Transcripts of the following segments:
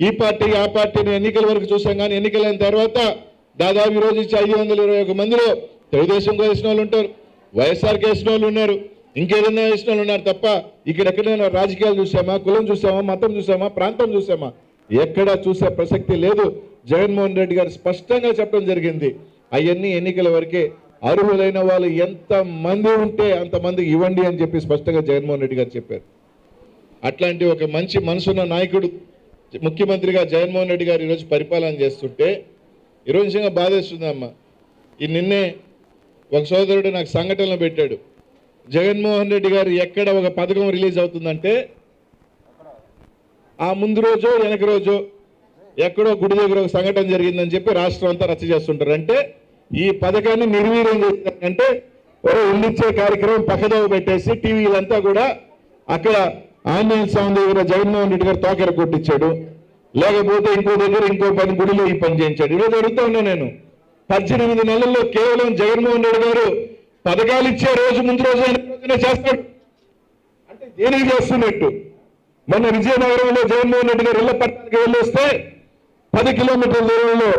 ఈ పార్టీ ఆ పార్టీని ఎన్నికల వరకు చూసాం కానీ ఎన్నికలైన తర్వాత దాదాపు ఈరోజు రోజు ఇచ్చి ఐదు వందల ఇరవై ఒక మందిలో తెలుగుదేశం వేసిన వాళ్ళు ఉంటారు వైఎస్ఆర్కి వేసిన వాళ్ళు ఉన్నారు ఇంకేదైనా వేసిన వాళ్ళు ఉన్నారు తప్ప ఇక్కడ ఎక్కడైనా రాజకీయాలు చూసామా కులం చూసామా మతం చూసామా ప్రాంతం చూసామా? ఎక్కడా చూసే ప్రసక్తి లేదు. జగన్మోహన్ రెడ్డి గారు స్పష్టంగా చెప్పడం జరిగింది. అవన్నీ ఎన్నికల వరకే అర్హులైన వాళ్ళు ఎంత మంది ఉంటే అంతమందికి ఇవ్వండి అని చెప్పి స్పష్టంగా జగన్మోహన్ రెడ్డి గారు చెప్పారు. అట్లాంటి ఒక మంచి మనసున్న నాయకుడు ముఖ్యమంత్రిగా జగన్మోహన్ రెడ్డి గారు ఈరోజు పరిపాలన చేస్తుంటే ఈరోజు నిజంగా బాధేస్తుందమ్మా ఈ నిన్నే ఒక సోదరుడు నాకు సంఘటనలు పెట్టాడు. జగన్మోహన్ రెడ్డి గారు ఎక్కడ ఒక పథకం రిలీజ్ అవుతుందంటే ఆ ముందు రోజు వెనక రోజు ఎక్కడో గుడి దగ్గర ఒక సంఘటన జరిగిందని చెప్పి రాష్ట్రం అంతా రచ్చ చేస్తుంటారు. అంటే ఈ పథకాన్ని నిర్వీర్యం అంటే ఓ ఇల్లిచ్చే కార్యక్రమం పక్కదోవ పెట్టేసి టీవీలంతా కూడా అక్కడ ఆంజనేయ స్వామి దగ్గర జగన్మోహన్ రెడ్డి గారు తోకెర కొట్టించాడు. లేకపోతే ఇంకో దగ్గర ఇంకో పని గుడిలో ఈ పని చేయించాడు. ఈరోజు అడుగుతా ఉన్నా నేను. పద్దెనిమిది నెలల్లో కేవలం జగన్మోహన్ రెడ్డి గారు పథకాలు ఇచ్చే రోజు ముందు రోజు చేస్తాడు. అంటే దేనికి చేస్తున్నట్టు? మొన్న విజయనగరంలో జగన్మోహన్ రెడ్డి గారు ఇళ్ళ పట్టణానికి వెళ్ళొస్తే పది కిలోమీటర్ల దూరంలో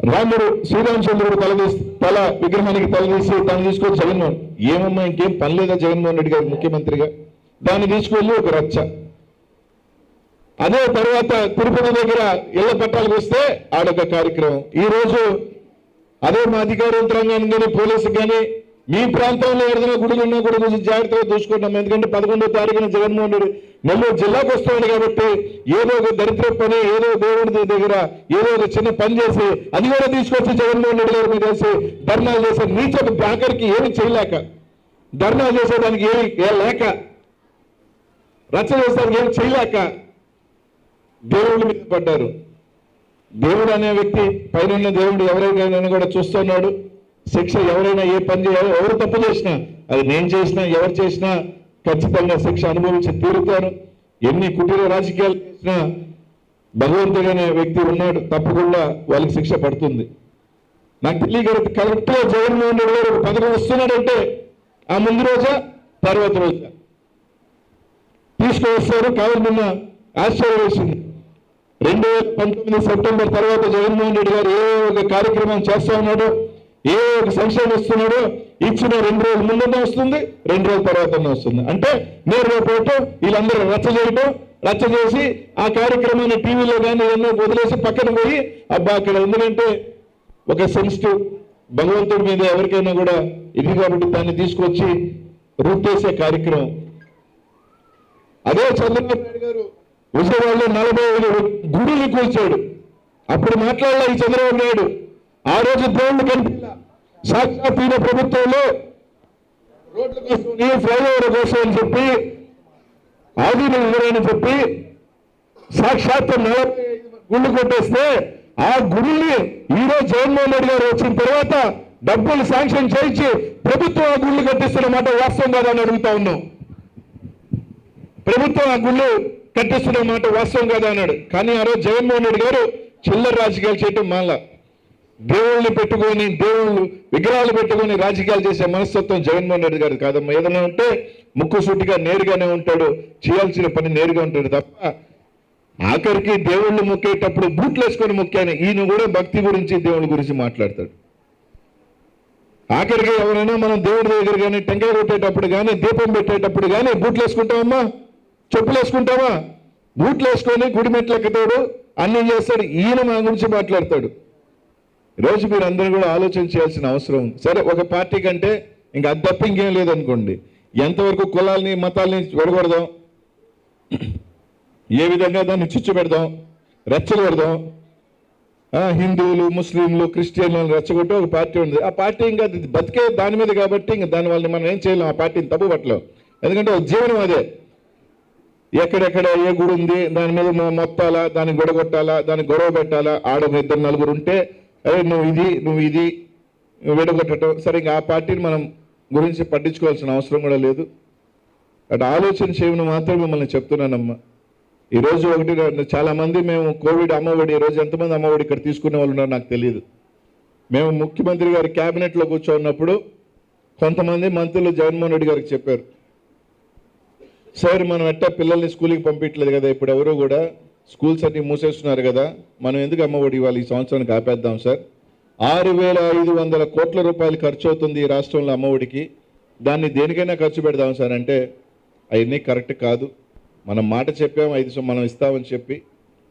రాముడు శ్రీరామచంద్రుడు తల తీసి తల విగ్రహానికి తలదీసి తను దాన్ని తీసుకొని జగన్మోహన్ ఏమమ్మా ఇంకేం పని లేదా జగన్మోహన్ రెడ్డి గారు ముఖ్యమంత్రిగా? దాన్ని తీసుకెళ్ళి ఒక రచ్చ. అదే తర్వాత తిరుపతి దగ్గర ఇళ్ళ పట్టాలకు వస్తే ఆడొక కార్యక్రమం. ఈ రోజు అదే మా అధికార యంత్రాంగాన్ని కానీ పోలీసుకి కానీ మీ ప్రాంతంలో ఏదైనా గుడులు ఉన్నా కూడా కొంచెం జాగ్రత్తగా చూసుకుంటాం ఎందుకంటే పదకొండో తారీఖున జగన్మోహన్ రెడ్డి నెల్లూరు జిల్లాకు వస్తున్నాడు కాబట్టి ఏదో ఒక దరిద్ర పని ఏదో దేవుడి దగ్గర ఏదో ఒక చిన్న పని చేసి అది కూడా తీసుకొచ్చి జగన్మోహన్ రెడ్డి గారి మీద వేసి ధర్నాలు చేసే నీచ బ్యాంకర్కి ఏమి చేయలేక ధర్నాలు చేసేదానికి ఏమి ఏ లేక రచ్చ చేస్తారు ఏం చేయలేక దేవుడి మీద పడ్డారు. దేవుడు అనే వ్యక్తి పైన దేవుడు ఎవరైనా కూడా చూస్తున్నాడు. శిక్ష ఎవరైనా ఏ పని చేయాలో ఎవరు తప్పు చేసినా అది నేను చేసినా ఎవరు చేసినా ఖచ్చితంగా శిక్ష అనుభవించి తీరుతాను ఎన్ని కుటీర రాజకీయాలు చేసినా భగవంతుడు అనే వ్యక్తి ఉన్నాడు తప్పకుండా వాళ్ళకి శిక్ష పడుతుంది. నాకు తెలియగలదు కరెక్ట్గా జగన్మోహన్ రెడ్డి గారు పథకం వస్తున్నాడంటే ఆ ముందు రోజా తర్వాత రోజా? తీసుకువస్తారు కావాలి నిన్న. ఆశ్చర్యం వేసింది. రెండు వేల పంతొమ్మిది సెప్టెంబర్ తర్వాత జగన్మోహన్ రెడ్డి గారు ఏ ఒక కార్యక్రమం చేస్తా ఉన్నాడు ఏ ఒక సంక్షేమం ఇస్తున్నాడో ఇచ్చిన రెండు రోజుల ముందునే వస్తుంది రెండు రోజుల తర్వాతనే వస్తుంది. అంటే నేరుగా పోవటం వీళ్ళందరూ రచ్చ చేయటం రచ్చ చేసి ఆ కార్యక్రమాన్ని టీవీలో కానీ ఏదన్నా వదిలేసి పక్కన పోయి అబ్బా అక్కడ ఎందుకంటే ఒక సెన్సిటివ్ భగవంతుడి మీద ఎవరికైనా కూడా ఇది కాబట్టి దాన్ని తీసుకొచ్చి రూపేసే కార్యక్రమం. అదే చంద్రబాబు నాయుడు గారు విజయవాడలో నలభై ఐదు గుడులు కూల్చాడు అప్పుడు మాట్లాడలే ఈ చంద్రబాబు నాయుడు. ఆ రోజు దేవుళ్ళు కనిపించలా సాక్షాత్ ఈయన ప్రభుత్వంలో రోడ్ల కోసం ఫ్లైఓవర్ కోసం అని చెప్పి ఆధీనం ఇవ్వరని చెప్పి సాక్షాత్ నలభై గుళ్ళు కొట్టేస్తే ఆ గుడిని ఈరోజు జగన్మోహన్ రెడ్డి గారు వచ్చిన తర్వాత డబ్బులు శాంక్షన్ చేయించి ప్రభుత్వం ఆ గుళ్ళు కట్టిస్తున్న మాట వాస్తవం కాదని అడుగుతా ఉన్నాం. ప్రభుత్వం ఆ గుళ్ళు కట్టిస్తున్న మాట వాస్తవం కదా అన్నాడు. కానీ ఆ రోజు జగన్మోహన్ రెడ్డి గారు చిల్లర రాజకీయాలు చేయటం మాల దేవుళ్ళని పెట్టుకొని దేవుళ్ళు విగ్రహాలు పెట్టుకొని రాజకీయాలు చేసే మనస్తత్వం జగన్మోహన్ రెడ్డి గారు కాదమ్మా. ఏదైనా ఉంటే ముక్కు సూటిగా నేరుగానే ఉంటాడు. చేయాల్సిన పని నేరుగా ఉంటాడు తప్ప ఆఖరికి దేవుళ్ళు మొక్కేటప్పుడు బూట్లు వేసుకొని మొక్కాను ఈయన కూడా భక్తి గురించి దేవుడి గురించి మాట్లాడతాడు. ఆఖరికి ఎవరైనా మనం దేవుడి దగ్గర కానీ టెంకాయ కొట్టేటప్పుడు కానీ దీపం పెట్టేటప్పుడు కానీ బూట్లు వేసుకుంటామమ్మా. చెప్పులు వేసుకుంటావా బూట్లు వేసుకొని గుడి మెట్లు ఎక్కుతాడు అన్నీ చేస్తాడు ఈయన మా గురించి మాట్లాడతాడు. రోజు మీరు అందరూ కూడా ఆలోచన చేయాల్సిన అవసరం. సరే ఒక పార్టీ కంటే ఇంకా అది తప్ప ఇంకేం లేదనుకోండి. ఎంతవరకు కులాల్ని మతాల్ని విడగొడదాం? ఏ విధంగా దాన్ని చిచ్చు పెడదాం? రెచ్చలు పెడదాం? హిందువులు ముస్లింలు క్రిస్టియన్లు రెచ్చగొట్టి ఒక పార్టీ ఉంది. ఆ పార్టీ ఇంకా బతికే దాని మీద కాబట్టి ఇంకా దాని వాళ్ళని మనం ఏం చేయలేం. ఆ పార్టీని తప్పు పట్టలేం. ఎందుకంటే ఒక జీవనం అదే. ఎక్కడెక్కడ ఏ గుడి ఉంది దాని మీద మొత్తాలా దాన్ని గొడగొట్టాలా దాన్ని గొడవ పెట్టాలా ఆడ ఇద్దరు నలుగురు ఉంటే అరే నువ్వు ఇది నువ్వు ఇది విడగొట్టడం సరే ఇంకా ఆ పార్టీని మనం గురించి పట్టించుకోవాల్సిన అవసరం కూడా లేదు. అటు ఆలోచన చేయమని మాత్రం మిమ్మల్ని చెప్తున్నానమ్మా. ఈరోజు ఒకటి చాలామంది మేము కోవిడ్ అమ్మఒడి ఈ రోజు ఎంతమంది అమ్మఒడి ఇక్కడ తీసుకునే వాళ్ళు ఉన్నారో నాకు తెలియదు. మేము ముఖ్యమంత్రి గారి క్యాబినెట్లో కూర్చోన్నప్పుడు కొంతమంది మంత్రులు జగన్మోహన్ రెడ్డి గారికి చెప్పారు. సార్ మనం ఎట్టా పిల్లల్ని స్కూల్కి పంపించలేదు కదా? ఇప్పుడు ఎవరు కూడా స్కూల్స్ అన్ని మూసేస్తున్నారు కదా? మనం ఎందుకు అమ్మఒడి ఇవ్వాలి? ఈ సంవత్సరానికి ఆపేద్దాం సార్. ఆరు వేల ఐదు వందల కోట్ల రూపాయలు ఖర్చు అవుతుంది ఈ రాష్ట్రంలో అమ్మఒడికి దాన్ని దేనికైనా ఖర్చు పెడదాం సార్ అంటే అవన్నీ కరెక్ట్ కాదు. మనం మాట చెప్పాము ఐదు మనం ఇస్తామని చెప్పి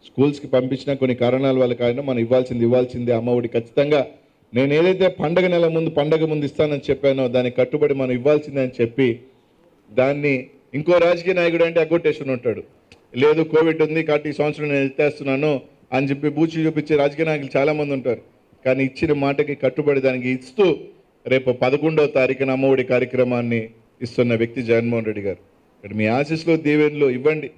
స్కూల్స్కి పంపించిన కొన్ని కారణాల వల్ల కారణం మనం ఇవ్వాల్సింది ఇవ్వాల్సిందే అమ్మఒడి ఖచ్చితంగా నేను ఏదైతే పండగ నెల ముందు పండగ ముందు ఇస్తానని చెప్పానో దానికి కట్టుబడి మనం ఇవ్వాల్సిందే అని చెప్పి దాన్ని ఇంకో రాజకీయ నాయకుడు అంటే అగ్గొట్టేసుకుని ఉంటాడు. లేదు కోవిడ్ ఉంది కాబట్టి ఈ సంవత్సరం నేను ఎత్తేస్తున్నాను అని చెప్పి బూచి చూపించే రాజకీయ నాయకులు చాలామంది ఉంటారు. కానీ ఇచ్చిన మాటకి కట్టుబడి దానికి ఇస్తూ రేపు పదకొండవ తారీఖున అమ్మఒడి కార్యక్రమాన్ని ఇస్తున్న వ్యక్తి జగన్మోహన్ రెడ్డి గారు. మీ ఆశీస్సులు దీవెనలు ఇవ్వండి.